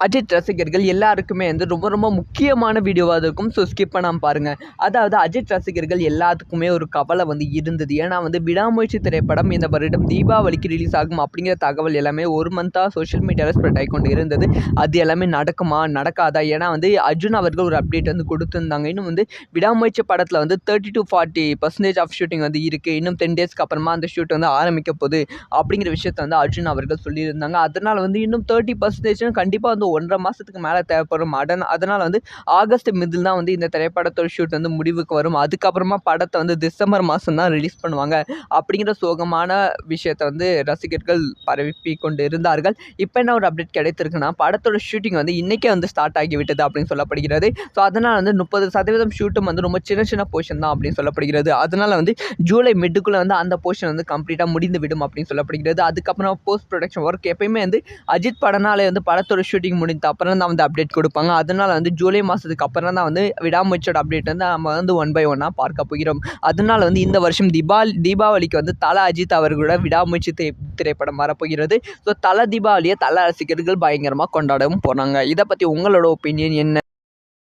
அஜித் ரசிகர்கள் எல்லாருக்குமே வந்து ரொம்ப ரொம்ப முக்கியமான வீடியோவாக இருக்கும். ஸோ ஸ்கிப் பண்ணாமல் பாருங்கள் அதாவது அஜித் ரசிகர்கள் எல்லாத்துக்குமே ஒரு கவலை வந்து இருந்தது. ஏன்னா வந்து விடாமுயற்சி திரைப்படம் இந்த வருடம் தீபாவளிக்கு ரிலீஸ் ஆகும் அப்படிங்கிற தகவல் எல்லாமே ஒரு மந்த்தாக சோஷியல் மீடியாவில் ஸ்ப்ரெட் ஆகி கொண்டு இருந்தது. அது எல்லாமே நடக்குமா நடக்காதா? ஏன்னா வந்து அர்ஜுன் அவர்கள் ஒரு அப்டேட் வந்து கொடுத்துருந்தாங்க. இன்னும் வந்து விடாமுயற்சி படத்தில் வந்து thirty to forty percentage of shooting வந்து இருக்குது இன்னும் டென் டேஸ்க்கு அப்புறமா அந்த ஷூட் வந்து ஆரம்பிக்க போகுது அப்படிங்கிற விஷயத்தை வந்து அர்ஜுன் அவர்கள் சொல்லியிருந்தாங்க. அதனால் வந்து இன்னும் தேர்ட்டி பர்சன்டேஜ்னு கண்டிப்பாக வந்து ஒன்றரை மாதத்துக்கு மேலே தேவைப்படும் அடன் அதனால் வந்து ஆகஸ்ட் மிதில் தான் வந்து இந்த திரைப்படத்தோட ஷூட் வந்து முடிவுக்கு வரும். அதுக்கப்புறமா படத்தை வந்து டிசம்பர் மாதம் தான் ரிலீஸ் பண்ணுவாங்க. அப்படிங்கிற சோகமான விஷயத்தை வந்து ரசிகர்கள் பரப்பி கொண்டு இருந்தார்கள். இப்போ என்ன ஒரு அப்டேட் கிடைத்திருக்குன்னா படத்தோட ஷூட்டிங் வந்து இன்றைக்கே வந்து ஸ்டார்ட் ஆகிவிட்டது அப்படின்னு சொல்லப்படுகிறது. ஸோ அதனால் வந்து முப்பது சதவீதம் ஷூட்டும் வந்து ரொம்ப சின்ன சின்ன போர்ஷன் தான் அப்படின்னு சொல்லப்படுகிறது. அதனால் வந்து ஜூலை மிட்டுக்குள்ளே வந்து அந்த போர்ஷன் வந்து கம்ப்ளீட்டாக முடிந்து விடும் அப்படின்னு சொல்லப்படுகிறது. அதுக்கப்புறம் போஸ்ட் ப்ரொடக்ஷன் ஒர்க் எப்பயுமே வந்து அஜித் படனாலே வந்து படத்தோட ஷூட்டிங் முடித்த அப்புறம் தான் வந்து அப்டேட் கொடுப்பாங்க. அதனால் வந்து ஜூலை மாதத்துக்கு அப்புறம் தான் வந்து விடாமுயற்சியோட அப்டேட் வந்து நம்ம வந்து ஒன் பை ஒன்னாக பார்க்க போகிறோம். அதனால் வந்து இந்த வருஷம் தீபாவளி தீபாவளிக்கு வந்து தல அஜித் அவர்களோட விடாமுயற்சி திரை திரைப்படம் வரப்போகிறது. ஸோ தல தீபாவளியை தல ரசிகர்கள் பயங்கரமாக கொண்டாடவும் போகிறாங்க இதை பற்றி உங்களோட ஒப்பீனியன் என்ன?